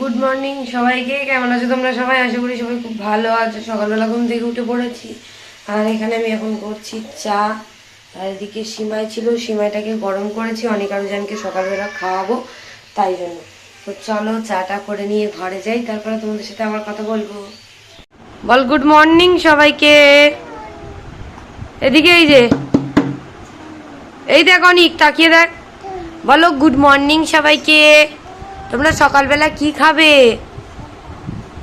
Good morning সবাইকে। কেমন আছো তোমরা সবাই? আশা করি সবাই খুব ভালো আছো। সকালবেলা ঘুম থেকে উঠে পড়েছি। আর এখানে আমি এখন করছি চা। আর এদিকে সিমাই ছিল। সিমাইটাকে গরম করেছি। অনেক আরুজানকে সকালবেলা খাওয়াবো। তাই জন্য। তো চলো চাটা করে নিয়ে ঘরে যাই। তারপরে তোমাদের সাথে আবার কথা বলব। বল গুড মর্নিং সবাইকে। এদিকে এই যে। এই দেখ অনিক, তাকিয়ে দেখ। বলো গুড মর্নিং সবাইকে। তোমরা সকালবেলা কি খাবে?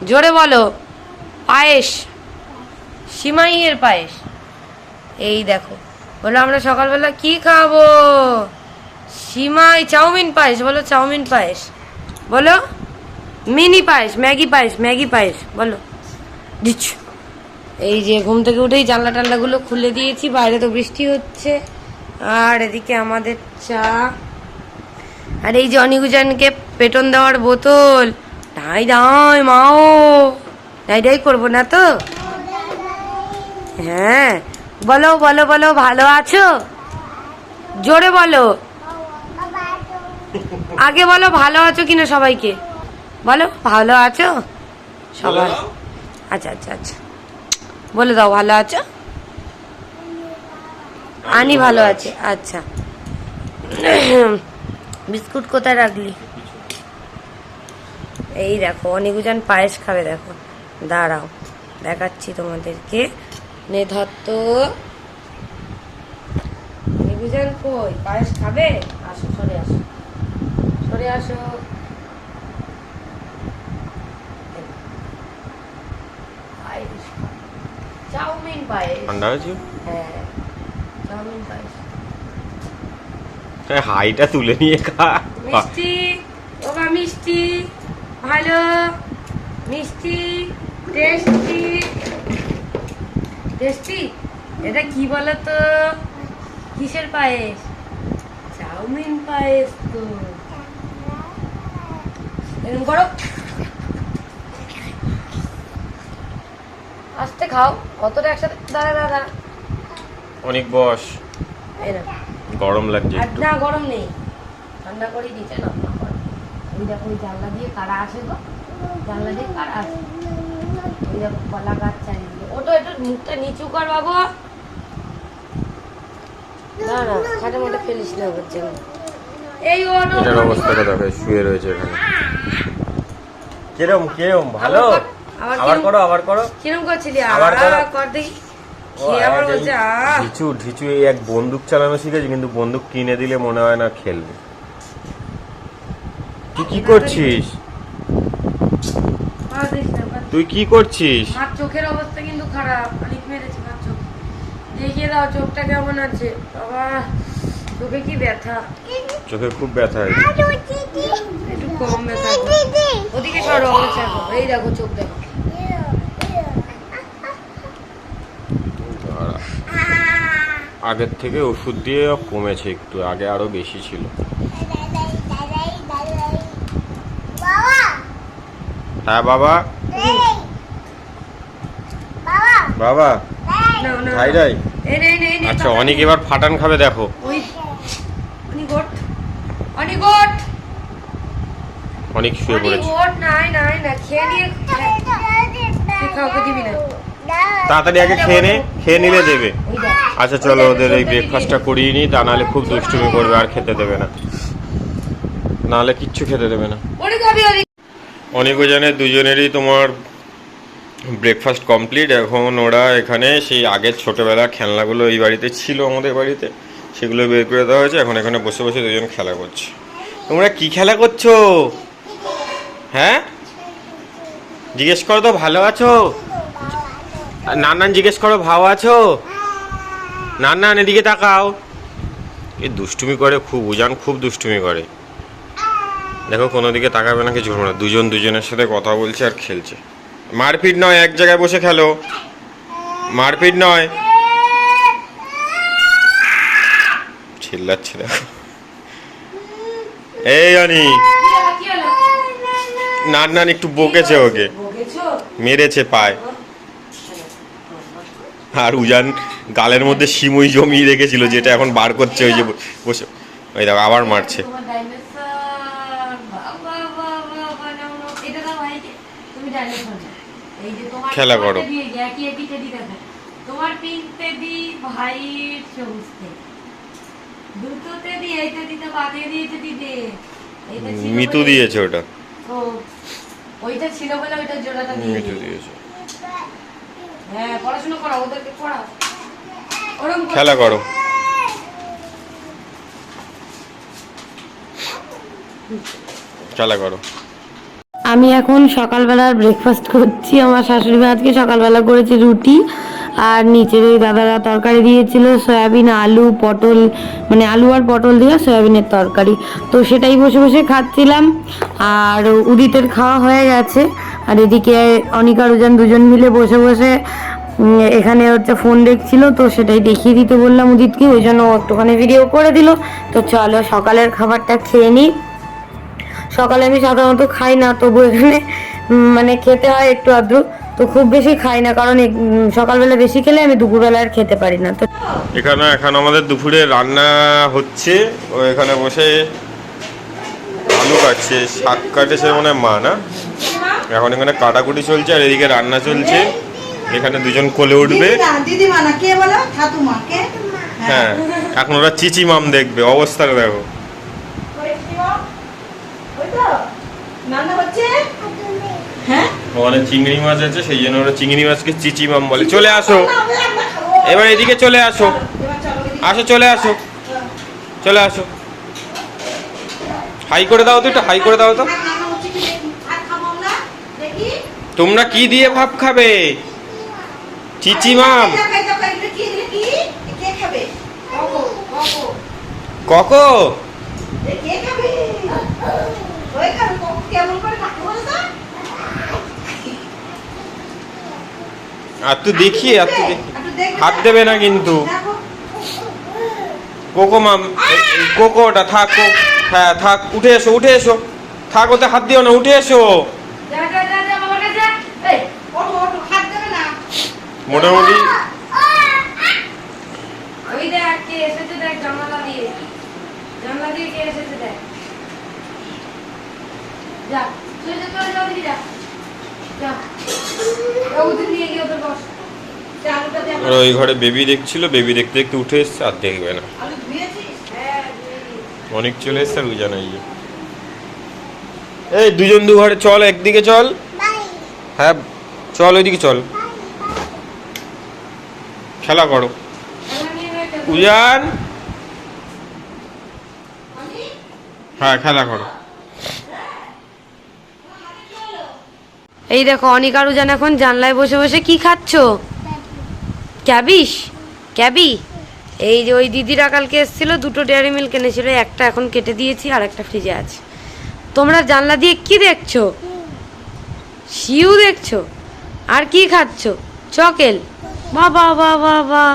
জোরে বলো। পায়েস। সিমাইয়ের পায়েস। এই দেখো, বলো আমরা সকালবেলা কি খাব? সিমাই চাউমিন পায়েস, বলো চাউমিন পায়েস। বলো, মিনি পায়েস, ম্যাগি পায়েস ম্যাগি পায়েস, বলো। দিচ্ছ। এই যে ঘুম থেকে উঠেই জানলা টানলাগুলো খুলে দিয়েছি, বাইরে তো বৃষ্টি হচ্ছে। আর এদিকে আমাদের চা। আর এই যে অনিকুজানকে পেটন দেওয়ার বোতল ঢাই ঢাই মাও। ঢাই ঢাই করব না তো? হ্যাঁ বলো বলো বলো ভালো আছো? জোরে বলো। আগে বলো ভালো আছো কিনা সবাইকে? বলো ভালো আছো? সবাই। আচ্ছা আচ্ছা আচ্ছা। বলে দাও ভালো আছো? আনি ভালো আছে আচ্ছা। বিস্কুট কোথায় রাখলি? এই দেখো অনেকজন পায়েস খাবে দেখো। দাঁড়াও দেখাচ্ছি তোমাদেরকে। নে ধর তো অনেকজন কই? পায়েস খাবে? আসো সরে আসো। সরে আসো। চাউমিন পায়েস। হ্যাঁ চাউমিন পায়েস। হাইটা তুলে নিয়ে খা। মিষ্টি ওবা মিষ্টি ভালো মিষ্টি টেস্টি। টেস্টি? এটা কি বলো তো কিসের পায়েস? চাউমিন পায়েস তো। এরকম করো। আস্তে খাও কতটা একসাথে? দাঁড়া দাঁড়া অনেক বস এরকম গরম লাগছে একটু। না গরম নেই। ঠান্ডা করে দিচ্ছে না ওই দেখো ওই জানলা দিয়ে কারা আসে গো? জানলা দিয়ে কারা আসে? ওই দেখো কলা গাছ চারিদিকে। ওটা একটু মুখটা নিচু কর বাবু। না না খাটে ফেলিস না হচ্ছে এই ওটো এটার অবস্থাটা দেখো শুয়ে রয়েছে এখানে। কিরম কিরম? ভালো? আবার আবার করো আবার করো। কিরম করছিলি? আবার করো। আবার কর দেখি। ঢিচু ঢিচু এই এক বন্দুক চালানো শিখেছে কিন্তু বন্দুক কিনে দিলে মনে হয় না খেলবে। তুই কি করছিস। তুই কি করছিস? চোখের অবস্থা কিন্তু খারাপ অনেক মেরেছে মার চোখ। দেখিয়ে দাও চোখটা কেমন আছে? বাবা চোখে কি ব্যথা? চোখে খুব ব্যথা হয়েছে। একটু কম ব্যথা ওদিকে সরো ওদিকে সরো। এই দেখো চোখ দেখো দাঁড়া। আগের থেকে ওষুধ দিয়ে কমেছে একটু আগে আরও বেশি ছিল। হ্যাঁ বাবা? বাবা? না না ভাই রাই এই নে, এই নে, এই নে, আচ্ছা অনেক এবার ফাটান খাবে দেখো অনেক শুয়ে পড়েছে না খেয়ে নিয়ে কাউকে দিবি না। তাড়াতাড়ি আগে খেয়ে নে, খেয়ে নিলে দেবে। আচ্ছা চলো ওদের এই ব্রেকফাস্টটা করিয়ে নিই, তা নাহলে খুব দুষ্টুমি করবে, আর খেতে দেবে না। নাহলে কিচ্ছু খেতে দেবে না। ওরে অনেকজনের দুজনেরই তোমার ব্রেকফাস্ট কমপ্লিট এখন ওরা এখানে সেই আগের ছোটবেলার খেলনাগুলো এই বাড়িতে ছিল আমাদের বাড়িতে, সেগুলো বের করে দেওয়া হয়েছে। এখন এখানে বসে বসে দুজন খেলা করছে। তোমরা কি খেলা করছ? হ্যাঁ? জিজ্ঞেস করো তো, ভালো আছো? নানান জিজ্ঞেস করো ভালো আছো? নানান এদিকে তাকাও। এ দুষ্টুমি করে খুব, উজান খুব দুষ্টুমি করে। দেখো কোনো দিকে তাকাবে না, কিছু না। দুজন দুজনের সাথে কথা বলছে আর খেলছে। মারপিট নয়, এক জায়গায় বসে খেলো। মারপিট নয়। চিল্লাচ্ছে দেখো। এই অনি। কি হলো নান নান একটু বকেছে ওকে। মেরেছে পায়। আর উজান গালের মধ্যে সিমুই জমিয়ে রেখেছিল যেটা এখন বার করছে ওই যে বসে। ওই দেখো আবার মারছে। খেলা করো। তোমার ভাইয়ের দিয়েছে দিদি মিতু দিয়েছে ওটা। ও ওইটা ছিল বলে ওইটা জোড়াটা দিয়ে মিতু দিয়েছে। হ্যাঁ পড়াশোনা করা ওদেরকে পড়াও ওরকম খেলা করো। খেলা করো। আমি এখন সকালবেলার ব্রেকফাস্ট করছি। আমার শাশুড়ি মা আজকে সকালবেলা করেছে রুটি আর নিচের ওই দাদারা তরকারি দিয়েছিল সয়াবিন আলু পটল মানে আলু আর পটল দিয়ে সয়াবিনের তরকারি। তো সেটাই বসে বসে খাচ্ছিলাম। আর উদিতের খাওয়া হয়ে গেছে। আর এদিকে অনিকা রুজান দুজন মিলে বসে বসে এখানে হচ্ছে ফোন দেখছিল, তো সেটাই দেখিয়ে দিতে বললাম উদিতকে। ওই জন্য একটুখানি ভিডিও করে দিল। তো চলো সকালের খাবারটা খেয়ে নিই সকালে আমি সাধারণত খাই না, তবু এখানে মানে খেতে হয় একটু আদ্রু। তো খুব বেশি খাই না, কারণ সকালবেলা বেশি খেলে আমি দুপুরবেলা আর খেতে পারি না। তো এখানে, এখন আমাদের দুপুরে রান্না হচ্ছে। এখানে বসে আলু কাটছে শাক কাটেছে মনে হয় মা না? এখন এখানে কাটাকুটি চলছে আর এদিকে রান্না চলছে। এখানে দুজন কোলে উঠবে। হ্যাঁ এখন ওরা চিচি মাম দেখবে অবস্থাটা দেখো। হ্যাঁ? ওখানে চিংড়ি মাছ আছে সেই জন্য ওরা চিংড়ি মাছকে চিচি মাম বলে। চলে আসো। এবার এদিকে চলে আসো। আসো চলে আসো। চলে আসো। হাই করে দাও তো একটু হাই করে দাও তো। তোমরা কি দিয়ে ভাব খাবে? চিচি মাম? ককো? আর তুই দেখি আর তুই দেখি। হাত দেবে না কিন্তু। কোকো মাম কোকোটা থাক কোক। হ্যাঁ থাক উঠে এসো উঠে এসো। থাক ওতে হাত দিও না উঠে এসো। যা যা যা যা বাবার কাছে। এই ওঠো, ওঠো, হাত দেবে না। মোটামুটি। ওই ঘরে বেবি দেখছিল বেবি দেখতে দেখতে উঠে এসছে আর দেখবে না। অনেক চলে এসছে আর উজা নাই এই দুজন দু ঘরে চল একদিকে চল। হ্যাঁ চল ওইদিকে চল। খেলা করো। উজান। হ্যাঁ খেলা করো। এই দেখো অনিকা রুজান এখন জানলায় বসে বসে কি খাচ্ছ? ক্যাবিস? ক্যাবি? এই যে ওই দিদিরা কালকে এসেছিল, দুটো ডেয়ারি মিল্ক এনেছিল, একটা এখন কেটে দিয়েছি আর একটা ফ্রিজে আছে। তোমরা জানলা দিয়ে কি দেখছ? শিউ দেখছ? আর কি খাচ্ছ? চকেল। বা বা বা বা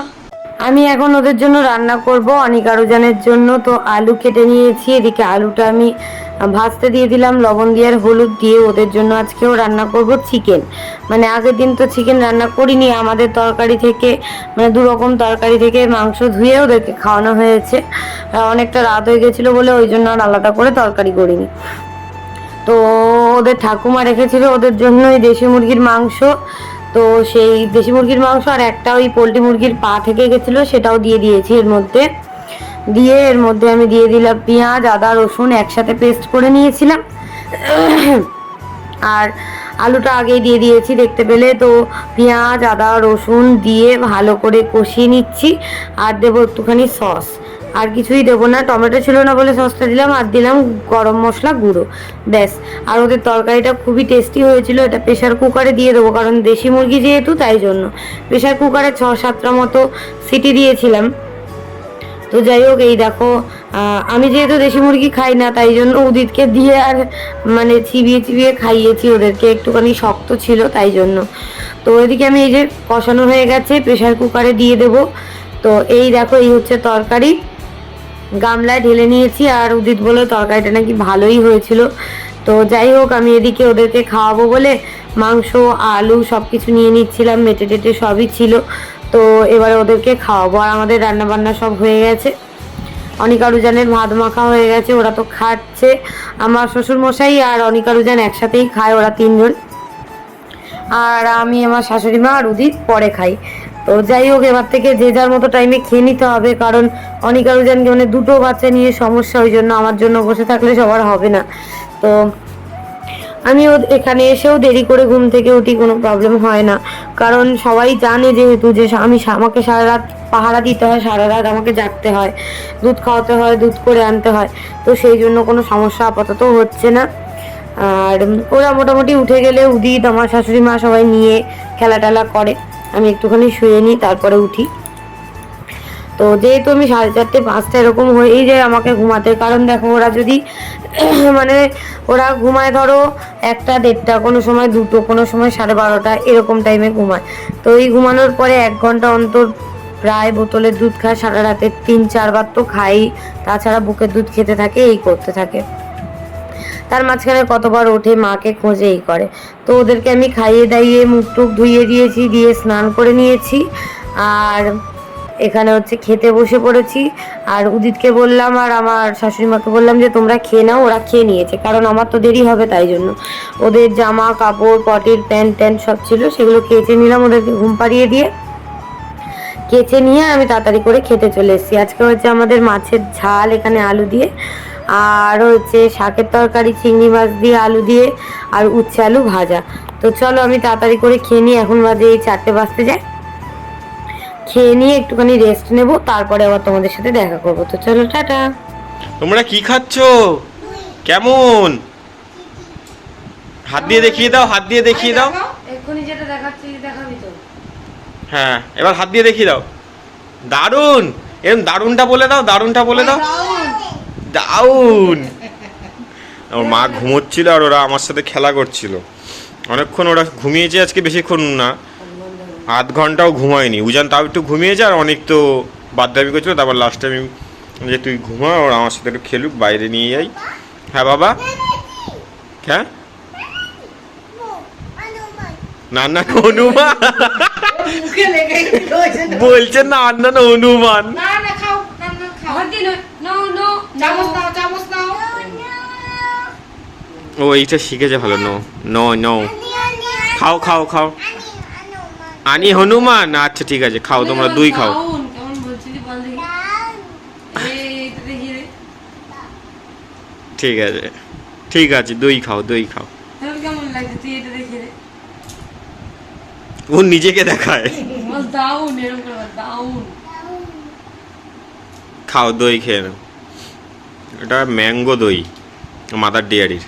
আমি এখন ওদের জন্য রান্না করব, অনিকা রুজানের জন্য। তো আলু কেটে নিয়েছি, এদিকে আলুটা আমি ভাজতে দিয়ে দিলাম, লবণ দিয়ে আর হলুদ দিয়ে ওদের জন্য আজকেও রান্না করব চিকেন। মানে আগের দিন তো চিকেন রান্না করিনি, আমাদের তরকারি থেকে মানে দু রকম তরকারি থেকে মাংস ধুয়ে ওদেরকে খাওয়ানো হয়েছে। অনেকটা রাত হয়ে গেছিল বলে ওই জন্য আর আলাদা করে তরকারি করিনি। তো ওদের ঠাকুমা রেখেছিল ওদের জন্য ওই দেশি মুরগির মাংস। তো সেই দেশি মুরগির মাংস আর একটা ওই পোলট্রি মুরগির পা থেকে গেছিল, সেটাও দিয়ে দিয়েছি এর মধ্যে। দিয়ে এর মধ্যে আমি দিয়ে দিলাম পেঁয়াজ, আদা, রসুন একসাথে পেস্ট করে নিয়েছিলাম। আর আলুটা আগেই দিয়ে দিয়েছি দেখতে পেলে, তো পেঁয়াজ, আদা, রসুন দিয়ে ভালো করে কষিয়ে নিচ্ছি। আর দেবো একটুখানি সস। আর কিছুই দেবো না। টমেটো ছিল না বলে সসটা দিলাম, আর দিলাম গরম মশলা গুঁড়ো। ব্যাস। আর ওদের তরকারিটা খুবই টেস্টি হয়েছিল। এটা প্রেশার কুকারে দিয়ে দেবো, কারণ দেশি মুরগি যেহেতু, তাই জন্য। প্রেশার কুকারে ছ সাতটা মতো সিটি দিয়েছিলাম। তো যাই হোক, এই দেখো আমি যেহেতু দেশি মুরগি খাই না, তাই জন্য উদিতকে দিয়ে আর মানে চিবিয়ে চিবিয়ে খাইয়েছি ওদেরকে। একটুখানি শক্ত ছিল, তাই জন্য। তো এদিকে আমি এই যে কষানো হয়ে গেছে প্রেশার কুকারে দিয়ে দেব। তো এই দেখো, এই হচ্ছে তরকারি। গামলায় ঢেলে নিয়েছি আর উদিত বলে তরকারিটা নাকি ভালোই হয়েছিল। তো যাই হোক, আমি এদিকে ওদেরকে খাওয়াবো বলে মাংস, আলু সব কিছু নিয়ে নিচ্ছিলাম, মেটে টেটে সবই ছিল। তো এবারে ওদেরকে খাওয়াবো। আর আমাদের রান্নাবান্না সব হয়ে গেছে। অনিকা রুজানের ভাত মাখা হয়ে গেছে, ওরা তো খাচ্ছে। আমার শ্বশুর মশাই আর অনিকা রুজান একসাথেই খায়, ওরা তিনজন। আর আমি, আমার শাশুড়ি মা আর উদিত পরে খাই। তো যাই হোক, এবার থেকে যে যার মতো টাইমে খেয়ে নিতে হবে, কারণ অনেক আরও জানকে মানে দুটো বাচ্চা নিয়ে সমস্যা, ওই জন্য আমার জন্য বসে থাকলে সবার হবে না। তো আমিও এখানে এসেও দেরি করে ঘুম থেকে উঠি, কোনো প্রবলেম হয় না। কারণ সবাই জানে যেহেতু যে আমি আমাকে সারা রাত পাহারা দিতে হয় সারা রাত আমাকে জাগতে হয়। দুধ খাওয়াতে হয়, দুধ করে আনতে হয়। তো সেই জন্য কোনো সমস্যা আপাতত হচ্ছে না। আর ওরা মোটামুটি উঠে গেলে উদিত, আমার শাশুড়ি মা সবাই নিয়ে খেলা টেলা করে। আমি একটুখানি শুয়ে নিই, তারপরে উঠি। তো যেহেতু আমি সাড়ে চারটে পাঁচটা এরকম হয়েই যায় আমাকে ঘুমাতে, কারণ দেখো ওরা যদি মানে ওরা ঘুমায় ধরো একটা দেড়টা, কোনো সময় দুটো, কোনো সময় সাড়ে বারোটা, এরকম টাইমে ঘুমায়। তো এই ঘুমানোর পরে এক ঘণ্টা অন্তর প্রায় বোতলের দুধ খায়, সারা রাতে তিন, চারবার তো খাই। তাছাড়া বুকের দুধ খেতে থাকে, এই করতে থাকে। তার মাঝখানে কতবার ওঠে মাকে খোঁজে এই করে। তো ওদেরকে আমি খাইয়ে দাইয়ে মুখ টুক ধুইয়ে দিয়েছি, দিয়ে স্নান করে নিয়েছি। আর এখানে হচ্ছে খেতে বসে পড়েছি। আর উদিতকে বললাম আর আমার শাশুড়ি মাকে বললাম যে, তোমরা খেয়ে নাও, ওরা খেয়ে নিয়েছে। কারণ আমার তো দেরি হবে তাই জন্য। ওদের জামা, কাপড়, পটির প্যান্ট ট্যান্ট সব ছিল, সেগুলো কেচে নিলাম ওদেরকে ঘুম পাড়িয়ে দিয়ে। কেচে নিয়ে আমি তাড়াতাড়ি করে খেতে চলে এসেছি। আজকে হচ্ছে আমাদের মাছের ঝাল, এখানে আলু দিয়ে। আর হচ্ছে শাকের তরকারি চিংড়ি মাছ দিয়ে আলু দিয়ে আর উচ্ছে আলু ভাজা। তো চলো আমি তাড়াতাড়ি করে খেয়ে নিই এখন বাজে এই চারটে বাজতে যায়। খেয়ে নিয়ে একটুখানি রেস্ট নেব তারপরে আবার তোমাদের সাথে দেখা করব। তো চলো টাটা। তোমরা কি খাচ্ছ? কেমন? হাত দিয়ে দেখিয়ে দাও হাত দিয়ে দেখিয়ে দাও। এক্ষুনি যেটা দেখাচ্ছি দেখাবি তো। হ্যাঁ এবার হাত দিয়ে দেখিয়ে দাও। দারুণ এরকম দারুনটা বলে দাও দারুনটা বলে দাও। দাউন ওর মা ঘুমোচ্ছিল আর ওরা আমার সাথে খেলা করছিল। অনেকক্ষণ ওরা ঘুমিয়েছে আজকে বেশিক্ষণ না। আধ ঘন্টাও ঘুমায়নি। উজান তাও একটু ঘুমিয়েছে আর অনেক তো বাদদাবি করছিল তারপর লাস্টে আমি যে তুই ঘুমা ওর আমার সাথে একটু খেলুক বাইরে নিয়ে যাই। হ্যাঁ বাবা? হ্যাঁ? না না হনুমান। বলছে না না না হনুমান। চামচ নাও চামচ নাও। ও এইটা শিখেছে ভালো নো নো নো খাও খাও খাও। আনি হনুমান আচ্ছা ঠিক আছে খাও তোমরা দুই খাও। ঠিক আছে ঠিক আছে দই খাও দই খাও। ও নিজেকে দেখায়। খাও দই খেয়ে নাও। এটা ম্যাঙ্গো দই, মাদার ডেয়ারির।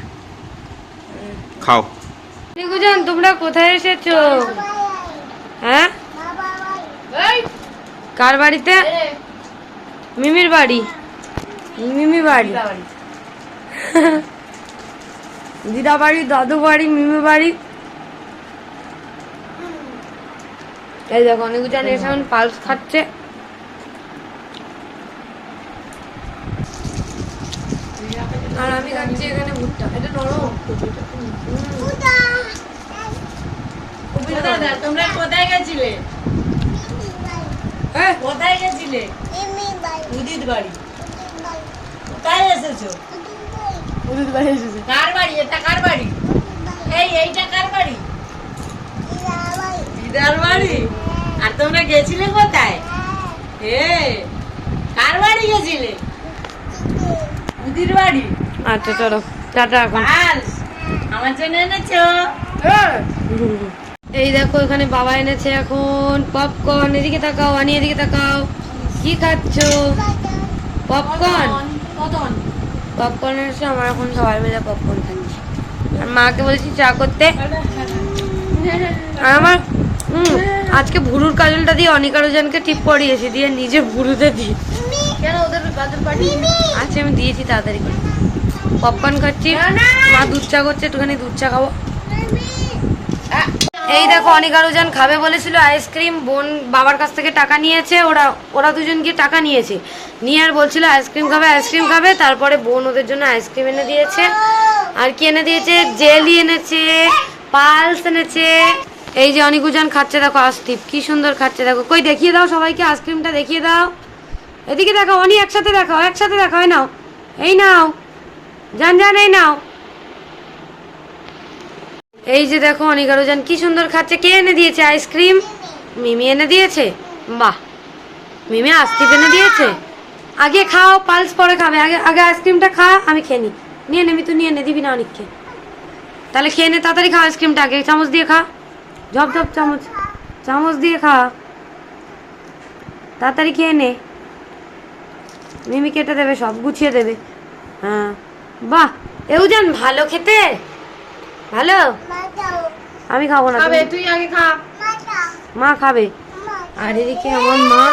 খাও। নিকুজন তোমরা কোথায় এসেছ? হ্যাঁ? কার বাড়িতে? মিমির বাড়ি। মিমি বাড়ি। দিদা বাড়ি, দাদু বাড়ি মিমি বাড়ি। এই দেখো অনেকজন এসে পালস খাচ্ছে। আর আমি খাচ্ছি এখানে ভুট্টা। এটা নরম। দাদা তোমরা কোথায় গেছিলে? হ্যাঁ? কোথায় গেছিলে? উদিত বাড়ি। কোথায় এসেছ? উদিত বাড়ি এসেছে। কার বাড়ি? এটা কার বাড়ি? এই এইটা কার বাড়ি? দিদার বাড়ি? আর তোমরা গেছিলে কোথায়? এ কার বাড়ি গেছিলে? উদির বাড়ি? আচ্ছা চলো। টাটা এখন। আমার জন্য এনেছো? এই দেখো এখানে বাবা এনেছে এখন পপকর্ন এদিকে তাকাও আনি এদিকে তাকাও। কি খাচ্ছো? পপকর্ন পপকর্ন এসে আমার এখন সবাই মিলে পপকর্ন খাচ্ছি। আর মাকে বলছি চা করতে। আর আমার হুম আজকে ভুরুর কাজলটা দিয়ে অনেক আরও জনকে টিপ পরিয়েছি দিয়ে নিজে ভুরুতে দিই কেন ওদের আচ্ছা আমি দিয়েছি তাড়াতাড়ি করে। পপকর্ন খাচ্ছি। মা দুধ চা করছে, একটুখানি দুধ চা খাব। এই দেখো, অনেক আরও খাবে বলেছিল আইসক্রিম, বোন বাবার কাছ থেকে টাকা নিয়েছে, ওরা ওরা দুজন গিয়ে টাকা নিয়েছে। নিয়ে আর বলছিল আইসক্রিম খাবে আইসক্রিম খাবে, তারপরে বোন ওদের জন্য আইসক্রিম এনে দিয়েছে। আর কি এনে দিয়েছে? জেলি এনেছে, পালস এনেছে। এই যে অনিকুজন খাচ্ছে, দেখো আস্তিপ কি সুন্দর খাচ্ছে, দেখো। কই, দেখিয়ে দাও সবাইকে আইসক্রিমটা, দেখিয়ে দাও। এদিকে দেখো অনি একসাথে দেখাও একসাথে দেখাও নাও, এই নাও। যান যান, এই নাও। এই যে দেখো অনিকারোজান কি সুন্দর খাচ্ছে। কে এনে দিয়েছে আইসক্রিম? মিমি এনে দিয়েছে? বাহ। মিমি আস্তিপ এনে দিয়েছে? আগে খাও, পালস পরে খাবে। আগে আগে আইসক্রিমটা খা, আমি খেয়ে নি। নিয়ে নেবি তুই নিয়ে নে, দিবি না অনেককে। তাহলে খেয়ে নে, তাড়াতাড়ি খা আইসক্রিমটা, আগে চামচ দিয়ে খা। ঝপ ঝপ, চামচ চামচ দিয়ে খা। তাড়াতাড়ি খেয়ে নে। মিমি কেটে দেবে, সব গুছিয়ে দেবে। হ্যাঁ। বাহ এও জান ভালো খেতে? ভালো? আমি খাব না খাবে তুই আগে খা। মা খাবে। আর এদিকে আমার মা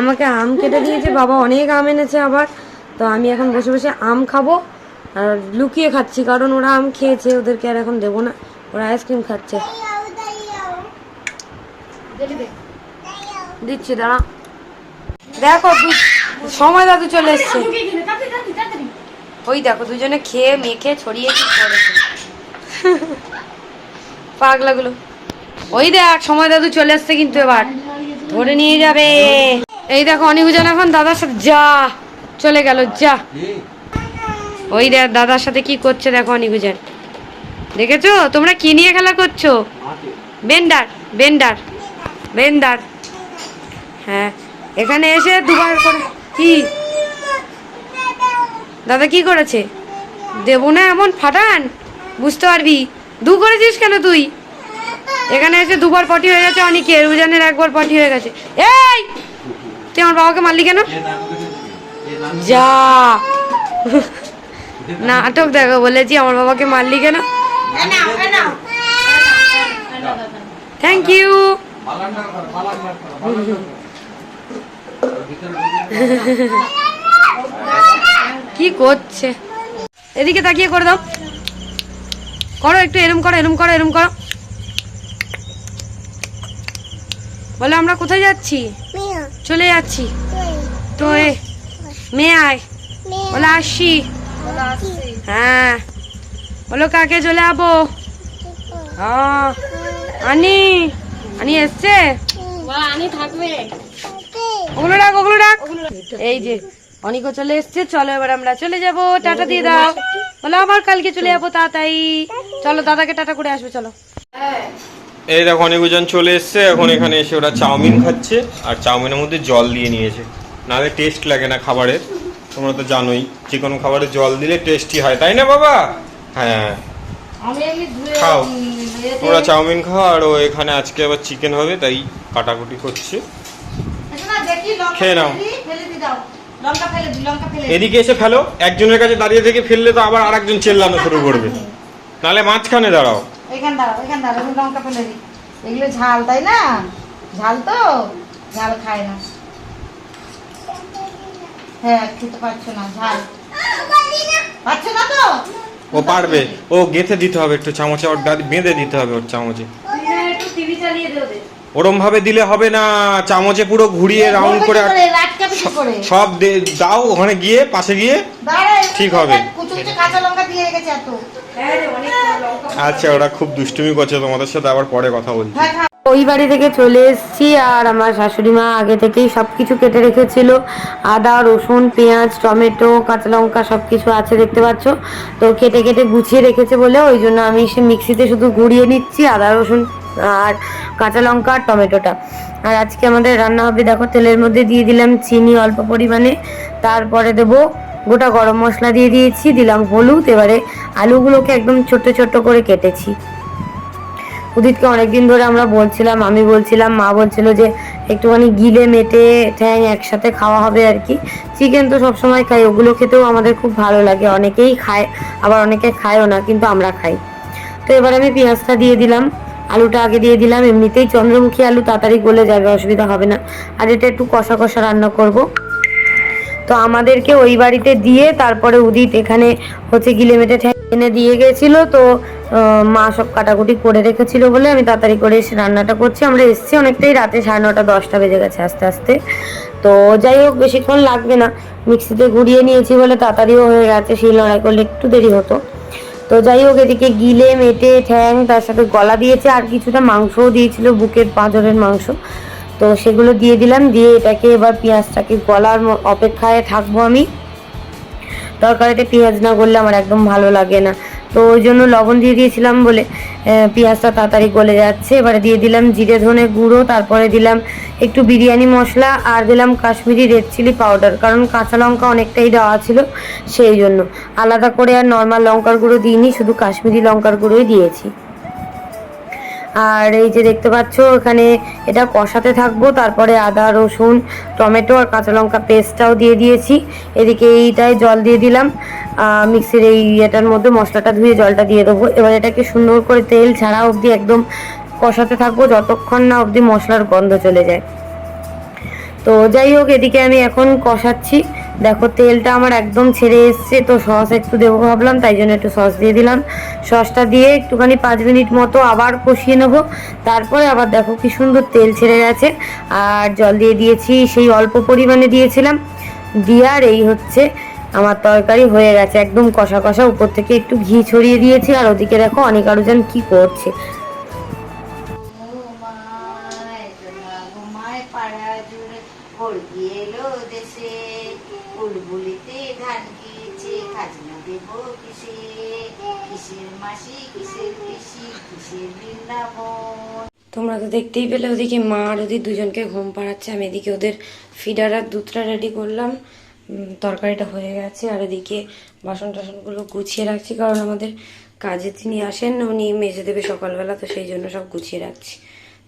আমাকে আম কেটে দিয়েছে বাবা অনেক আম এনেছে আবার। তো আমি এখন বসে বসে আম খাব আর লুকিয়ে খাচ্ছি কারণ ওরা আম খেয়েছে ওদেরকে আর এখন দেবো না। ওরা আইসক্রিম খাচ্ছে। দিচ্ছি দাঁড়া। দেখো সময় দাদু চলে এসছে। ওই দেখো, দুজনে খেয়ে, মেখে, ছড়িয়ে কি পাগলাগুলো। ওই দেখ, সময় দাদু চলে আসছে কিন্তু এবার। ধরে নিয়ে যাবে। এই দেখো অনিকুজন এখন দাদার সাথে যা, চলে গেল, যা। ওই দেখ, দাদার সাথে কি করছে দেখো অনিকুজন দেখেছ? তোমরা কি নিয়ে খেলা করছ? বেন্ডার বেন্ডার বেন্ডার হ্যাঁ এখানে এসে দুবার করে কি? দাদা কি করেছে? দেব না এমন ফাটান? বুঝতে পারবি? দু করেছিস কেন তুই? এখানে এসে দুবার পটি হয়ে গেছে অনেকের উজানের একবার পটি হয়ে গেছে। এই! তুই আমার বাবাকে মারলি কেন? যা! নাটক দেখো বলেছি আমার বাবাকে মারলি কেন? থ্যাংক ইউ কি করছে? এদিকে তাকিয়ে করে দাও। করো একটু এরম করো এরম করো এরম করো। বলো আমরা কোথায় যাচ্ছি? চলে যাচ্ছি। তো এ মেয়ে আয়। বলে আসি হ্যাঁ। বলো কাকে চলে যাব? হ্যাঁ। আনি। আনি এসছে? আনি থাকবে। ওগুলো ডাক। ওগুলো ডাক। এই যে অনিকও চলে এসছে। চলো এবার আমরা চলে যাব। টাটা দিয়ে দাও। বলো আবার কালকে চলে যাব তাড়াতাড়ি চলো দাদাকে টাটা করে আসবে চলো। এই দেখো অনেকজন চলে এসছে। এখন এখানে এসে ওরা চাউমিন খাচ্ছে আর চাউমিনের মধ্যে জল দিয়ে নিয়েছে। নাহলে টেস্ট লাগে না খাবারের। তোমরা তো জানোই যে কোনো খাবারে জল দিলে টেস্টি হয়। তাই না বাবা? হ্যাঁ। আমি এমনি ধুয়ে খাও। ওরা চাউমিন খাও আর ও এখানে আজকে আবার চিকেন হবে তাই কাটাকুটি করছে। খেয়ে নাও। এদিকে এসে ফেলো একজনের কাছে দাঁড়িয়ে থেকে ফেললে তো আবার আরেকজন চেল্লানো শুরু করবে। নাহলে মাঝখানে দাঁড়াও। এখান দাঁড়াও এখান দাঁড়াও আমি লঙ্কা ফেলে দিই। এগুলো ঝাল তাই না? ঝাল তো? ঝাল খায় না। হ্যাঁ খেতে পারছ না ঝাল। পারছ না তো? ও পারবে। ও গেঁথে দিতে হবে একটু চামচে ওর বেঁধে দিতে হবে ওর চামচে। একটু টিভি চালিয়ে দে ওদের ওরম ভাবে দিলে হবে না চামচে পুরো ঘুরিয়ে রাউন্ড করে সব দে- দাও ওখানে গিয়ে পাশে গিয়ে ঠিক হবে। হ্যাঁ আচ্ছা ওরা খুব দুষ্টুমি করছে তোমাদের সাথে আবার পরে কথা বলছি। হ্যাঁ ওই বাড়ি থেকে চলে এসেছি আর আমার শাশুড়ি মা আগে থেকেই সব কিছু কেটে রেখেছিল। আদা রসুন পেঁয়াজ টমেটো কাঁচা লঙ্কা সব কিছু আছে দেখতে পাচ্ছ? তো কেটে কেটে গুছিয়ে রেখেছে বলে ওই জন্য আমি সে মিক্সিতে শুধু গুঁড়িয়ে নিচ্ছি আদা রসুন। আর কাঁচা লঙ্কা আর টমেটোটা। আর আজকে আমাদের রান্না হবে, দেখো তেলের মধ্যে দিয়ে দিলাম চিনি অল্প পরিমাণে। তারপরে দেবো গোটা গরম মশলা দিয়ে দিয়েছি, দিলাম হলুদ। এবারে আলুগুলোকে একদম ছোট্ট ছোট্ট করে কেটেছি। উদিতকে অনেকদিন ধরে আমরা বলছিলাম, আমি বলছিলাম, মা বলছিল যে একটুখানি গিলে মেটে ঠ্যাং একসাথে খাওয়া হবে আর কি। চিকেন তো সবসময় খাই, ওগুলো খেতেও আমাদের খুব ভালো লাগে। অনেকেই খায়, আবার অনেকে খায়ও না, কিন্তু আমরা খাই। তো এবার আমি পেঁয়াজটা দিয়ে দিলাম। আলুটা আগে দিয়ে দিলাম, এমনিতেই চন্দ্রমুখী আলু তাড়াতাড়ি গলে যাবে, অসুবিধা হবে না। আর এটা একটু কষা কষা রান্না করব। তো আমাদেরকে ওই বাড়িতে দিয়ে তারপরে উদিত এখানে হচ্ছে গিলে মেটে ঠ্যাং এনে দিয়ে গেছিল, তো মা সব কাটাকুটি করে রেখেছিল বলে আমি তাড়াতাড়ি করে এসে রান্নাটা করছি। আমরা এসেছি অনেকটাই রাতে, সাড়ে নটা, দশটা বেজে গেছে আস্তে আস্তে। তো যাই হোক, বেশিক্ষণ লাগবে না। মিক্সিতে ঘুরিয়ে নিয়েছি বলে তাড়াতাড়িও হয়ে গেছে শিল লড়াই করলে একটু দেরি হতো। তো যাই হোক, এদিকে গিলে, মেটে, ঠ্যাং, তার সাথে গলা দিয়েছে, আর কিছুটা মাংসও দিয়েছিল, বুকের পাঁজরের মাংস। তো সেগুলো দিয়ে দিলাম, দিয়ে এটাকে এবার পেঁয়াজটাকে গলার অপেক্ষায় থাকব আমি। তরকারিতে পেঁয়াজ না করলে আমার একদম ভালো লাগে না। তো ওই জন্য লবণ দিয়ে দিয়েছিলাম বলে পেঁয়াজটা তাড়াতাড়ি গলে যাচ্ছে। এবারে দিয়ে দিলাম জিরে ধনে গুঁড়ো, তারপরে দিলাম একটু বিরিয়ানি মশলা আর দিলাম কাশ্মীরি রেড চিলি পাউডার কারণ কাঁচা লঙ্কা অনেকটাই দেওয়া ছিল সেই জন্য। আলাদা করে আর নর্মাল লঙ্কার গুঁড়ো দিইনি, শুধু কাশ্মীরি লঙ্কার গুঁড়োই দিয়েছি। আর এই যে দেখতে পাচ্ছ, এখানে এটা কষাতে থাকব, তারপরে আদা, রসুন, টমেটো আর কাঁচা লঙ্কা পেস্টটাও দিয়ে দিয়েছি। এদিকে এইটায় জল দিয়ে দিলাম। মিক্সির এই এটার মধ্যে মশলাটা ধুয়ে জলটা দিয়ে দেবো। এবার এটাকে সুন্দর করে তেল ছাড়া অবধি একদম কষাতে থাকব, যতক্ষণ না অবধি মশলার গন্ধ চলে যায়। তো যাই হোক, এদিকে আমি এখন কষাচ্ছি। দেখো, তেলটা আমার একদম ছেড়ে এসছে, তো সস একটু দেবো ভাবলাম, তাই জন্য একটু সস দিয়ে দিলাম। সসটা দিয়ে একটুখানি পাঁচ মিনিট মতো আবার কষিয়ে নেব। তারপরে আবার দেখো কি সুন্দর তেল ছেড়ে গেছে, আর জল দিয়ে দিয়েছি, সেই অল্প পরিমাণে দিয়েছিলাম। দিয়ার এই হচ্ছে আমার তরকারি হয়ে গেছে, একদম কষা কষা, উপর থেকে একটু ঘি ছড়িয়ে দিয়েছি, আর ওদিকে দেখো অনেক আরোজন কি করছে। তোমরা তো দেখতেই পেলে ওদিকে মা আর ওদের দুজনকে ঘুম পাড়াচ্ছে। আমি এদিকে ওদের ফিডার আর দুধটা রেডি করলাম। তরকারিটা হয়ে গেছে আর এদিকে বাসন টাসনগুলো গুছিয়ে রাখছি কারণ আমাদের কাজে তিনি আসেন, উনি মেজে দেবে সকালবেলা, তো সেই জন্য সব গুছিয়ে রাখছি।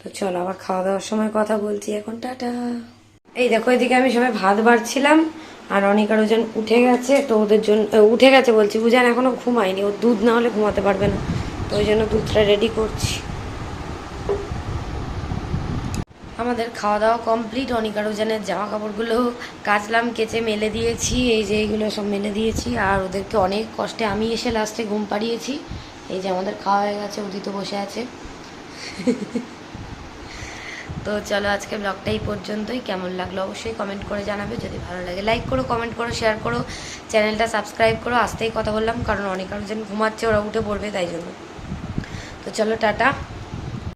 তো চলো আবার খাওয়া দাওয়ার সময় কথা বলছি এখন, টাটা। এই দেখো, এদিকে আমি সবাই ভাত বাড়ছিলাম আর অনেক আরও জন উঠে গেছে, তো ওদের জন্য, উঠে গেছে বলছি বুঝান এখনও ঘুমায়নি ও দুধ না হলে ঘুমাতে পারবে না। তো ওই জন্য দুধটা রেডি করছি। আমাদের খাওয়া দাওয়া কমপ্লিট অনেক আরও জনের জামা কাপড়গুলো কাচলাম, কেচে মেলে দিয়েছি। এই যে এইগুলো সব মেলে দিয়েছি। আর ওদেরকে অনেক কষ্টে আমি এসে লাস্টে ঘুম পাড়িয়েছি। এই যে আমাদের খাওয়া হয়ে গেছে উদিত বসে আছে। তো চলো আজকে ব্লগটা এই পর্যন্তই। কেমন লাগল অবশ্যই কমেন্ট করে জানাবে। যদি ভালো লাগে লাইক করো কমেন্ট করো শেয়ার করো। চ্যানেলটা সাবস্ক্রাইব করো। আসতেই কথা বললাম, কারণ অনেক জন ঘুমাচ্ছে, ওরা উঠে পড়বে, তাই জন্য। তো চলো টাটা